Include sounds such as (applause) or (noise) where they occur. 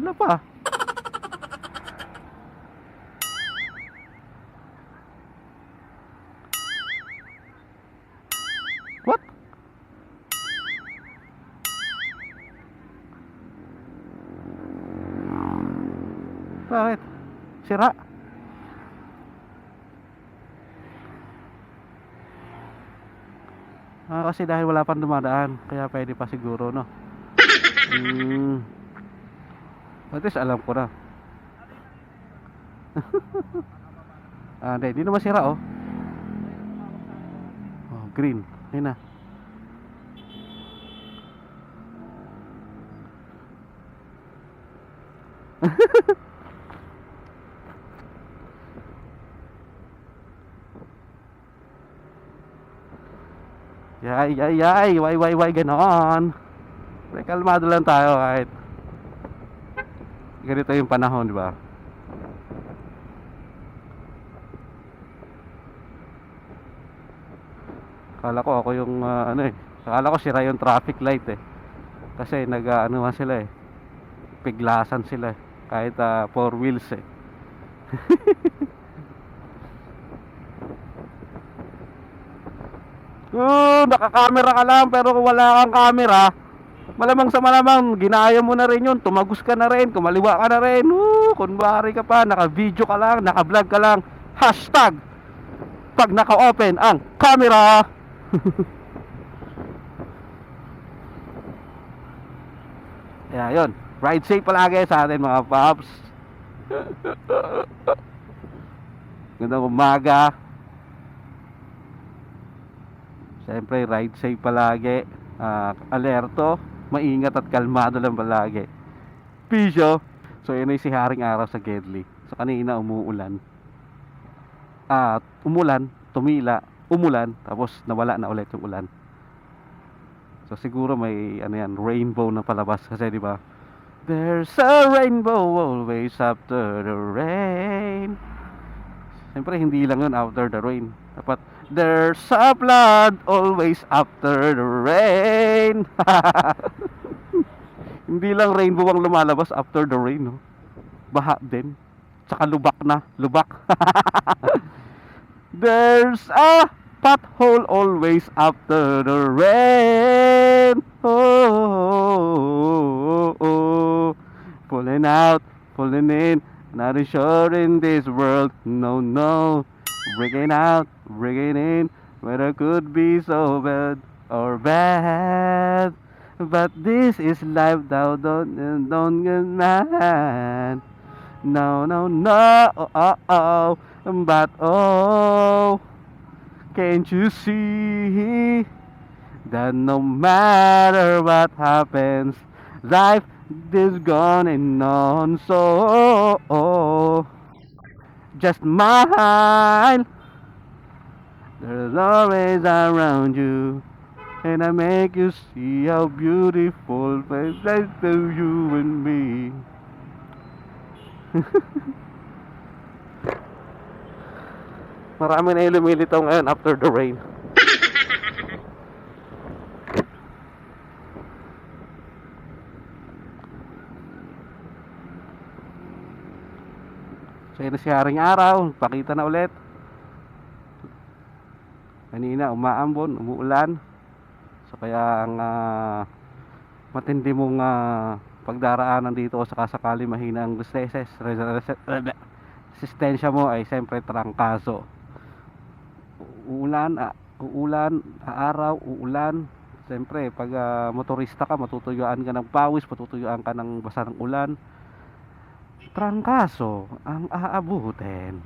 Wala pa. What? Bakit? Sira? Ah, kasi dahil wala pang dumadaan, kaya pwede pa siguro, no? (laughs) Hmm. At least alam ko na. (laughs) ah, hindi, hindi naman sira, oh. Oh, green. Ayun na. (laughs) Yay, yay, yay, why, why, why, ganon. Pre, kalmado lang tayo kahit ganito yung panahon, di ba? Akala ko ako yung ah, ano eh. Akala ko sira yung traffic light eh. Kasi nag ah, ano nga sila eh. Piglasan sila eh. Kahit ah, four wheels eh. (laughs) Oo, nakakamera ka lang pero kung wala kang camera, malamang sa malamang, ginaya mo na rin yun, tumagos ka na rin, kumaliwa ka na rin, Woo, kunwari ka pa, naka-video ka lang, naka-vlog ka lang, hashtag, pag naka-open ang camera. (laughs) yeah, yun. Ride safe palagi sa atin mga paps. (laughs) Gandang umaga. Siyempre, ride safe palagi. Ah, alerto, maingat at kalmado lang palagi. Pisyo. So, yun ay si Haring Araw sa Gedli. So, kanina umuulan. At umulan, tumila, umulan, tapos nawala na ulit yung ulan. So, siguro may ano yan, rainbow na palabas kasi di ba? There's a rainbow always after the rain. Siyempre, hindi lang yun after the rain. Dapat, there's a flood always after the rain. (laughs) hindi lang rainbow ang lumalabas after the rain, no? Baha din. Tsaka lubak na. Lubak. (laughs) there's a pothole always after the rain. Oh, oh, oh, oh. Pulling out, pulling in. Not sure in this world. No, no. Breaking out, breaking in. Whether could be so bad or bad. But this is life, thou don't, don't get mad. No, no, no, oh, oh, oh. But oh, can't you see that no matter what happens, life is going on. So oh, oh. Just smile. There's always around you. And I make you see how beautiful place is to you and me. (laughs) Marami na yung lumilitaw ngayon after the rain. So yun na si Haring Araw, pakita na ulit. Kanina umaambon, umuulan. So kaya ang ah, matindi mong ah, pagdaraanan dito o sakasakali mahina ang resistance, resistensya mo ay siyempre trangkaso. Uulan, ah, uulan, aaraw, uulan. Siyempre, pag ah, motorista ka, matutuyuan ka ng pawis, matutuyuan ka ng basa ng ulan. Trangkaso ang aabutin.